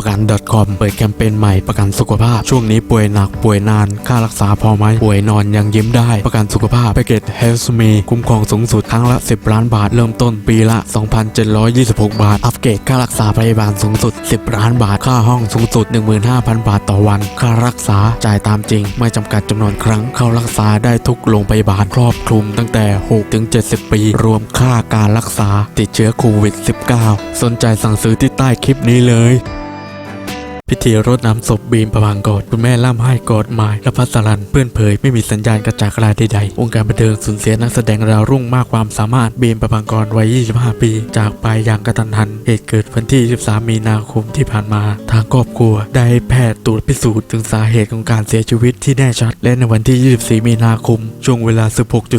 ประกัน .com เปิดแคมเปญใหม่ประกันสุขภาพ ช่วงนี้ป่วยหนักป่วยนาน ค่ารักษาพอไหมป่วยนอนยังยิ้มได้ ประกันสุขภาพแพ็กเกจ Health Me คุ้มครองสูงสุดครั้งละ 10 ล้านบาท เริ่มต้นปีละ 2,726 บาท อัปเกรดค่ารักษาพยาบาลสูงสุด 10 ล้านบาท ค่าห้องสูงสุด 15,000 บาทต่อวัน ค่ารักษาจ่ายตามจริง ไม่จำกัดจำนวนครั้ง เข้ารักษาได้ทุกโรงพยาบาลครอบคลุมตั้งแต่6ถึง70 ปี รวมค่าการรักษาติดเชื้อโควิด -19 สนใจสั่งซื้อที่ใต้คลิปนี้เลย พิธีรดน้ำศพบีมประพังกอดคุณแม่ล่ำไห้กอดหมายและพัสรันเพื่อนเผยไม่มีสัญญาณกระจากรายใดๆวงการบันเทิงสูญเสียนักแสดงดาวรุ่งมากความสามารถบีมประพังกรวัย 25 ปี จากไปอย่างกระทันหันเหตุเกิดวันที่ 23 มีนาคมที่ผ่านมา ทางครอบครัว ได้แพทย์ตรวจพิสูจน์ถึงสาเหตุของการเสียชีวิตที่แน่ชัด และในวันที่ 24 มีนาคม ช่วงเวลา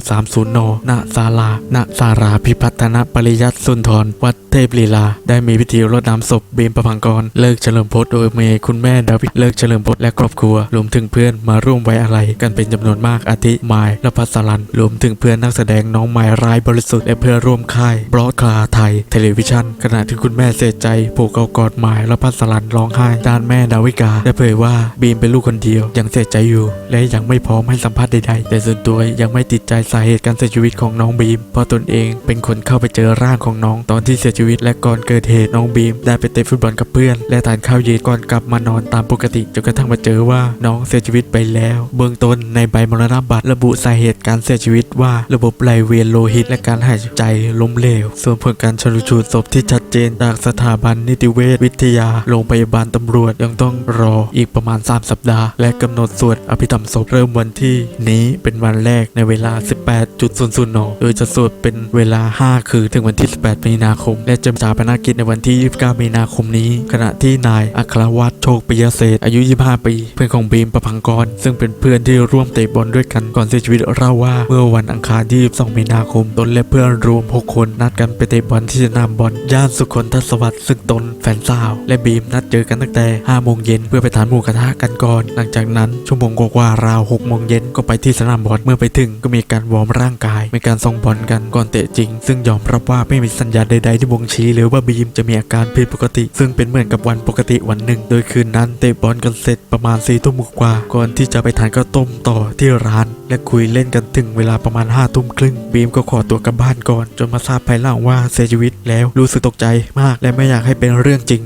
16.30 น ณ ศาลาณสาราพิพัฒนปริยัติสุนทร วัดเทพลีลา ได้มีพิธีรดน้ำศพบีมประพังกรเลิกเฉลิมพจน์โดยมย์คุณแม่ดาวิดเลิกเฉลิมพจน์และครอบครัว รวมถึงเพื่อนมาร่วมไว้อาลัยกันเป็นจำนวนมากอาทิมายและพัสรันรวมถึงเพื่อนนักแสดงน้องไม้รายบริสุทธิ์และเพื่อนร่วมค่ายบรอดคลาไทยเทเลวิชันขณะที่คุณแม่เสียใจผูกเอากอดหมายและพัสรันร้องไห้ด้านแม่ดาวิกาได้เผยว่าบีมเป็นลูกคนเดียวยังเสียใจอยู่ และยังไม่พร้อมให้สัมภาษณ์ใดๆ แต่ส่วนตัวยังไม่ติดใจสาเหตุการเสียชีวิตของน้องบีมเพราะตนเองเป็นคนเข้าไปเจอร่างของน้องตอนที่เสียชีวิตและก่อนเกิดเหตุน้องบีมได้ไปเตะฟุตบอลกับเพื่อนและทานข้าวเย็นก่อนกลับมานอนตามปกติจนกระทั่งมาเจอว่าน้องเสียชีวิตไปแล้ว เบื้องต้นในใบมรณบัตรระบุสาเหตุการเสียชีวิตว่าระบบไหลเวียนโลหิตและการหายใจล้มเหลว ส่วนผลการชนสูตรศพที่ชัด เจนจากสถาบันนิติเวชวิทยา โรงพยาบาลตำรวจยังต้องรออีกประมาณ 3 สัปดาห์ และกำหนดสวดอภิธรรมศพเริ่มวันที่ นี้เป็นวันแรกในเวลา 18.00นโดยจะสวดเป็นเวลา 5 คือถึงวันที่ 18 มีนาคม และจะชาปนกิจในวันที่ 29 มีนาคมนี้ ขณะที่นายอัครวัตรโชคปิยเศษอายุ 25 ปี เพื่อนของบีมประพังกร ซึ่งเป็นเพื่อนที่ร่วมเตะบอลด้วยกันก่อนเสียชีวิตเล่าว่าเมื่อวันอังคารที่ 22 มีนาคมตนและเพื่อนรวม 6 คนนัดกันไปเตะบอลที่สนามบอลย่านสุคนทัศวรรษซึ่งตนแฟนสาว และบีมนัดเจอกันตั้งแต่5โมงเย็นเพื่อไปทานหมูกระทะกันก่อน หลังจากนั้นชั่วโมงกว่าๆราว6โมงเย็นก็ไปที่สนามบอลเมื่อไปถึงก็มีการวอร์มร่างกาย มีการส่งบอลกันก่อนเตะจริง ซึ่งยอมรับว่าไม่มีสัญญาณใดๆที่บ่งชี้เลยว่าบีมจะมีอาการผิดปกติ ซึ่งเป็นเหมือนกับวันปกติวันหนึ่ง โดยคืนนั้นเตะบอลกันเสร็จประมาณ4ทุ่มกว่าก่อนที่จะไปทานข้าวต้มต่อที่ร้าน และคุยเล่นกันถึงเวลาประมาณ5ทุ่มครึ่งบีมก็ขอตัวกลับบ้านก่อน จนมาทราบภายหลังว่าเสียชีวิตแล้วรู้สึกตกใจมาก และไม่อยากให้เป็นเรื่องจริง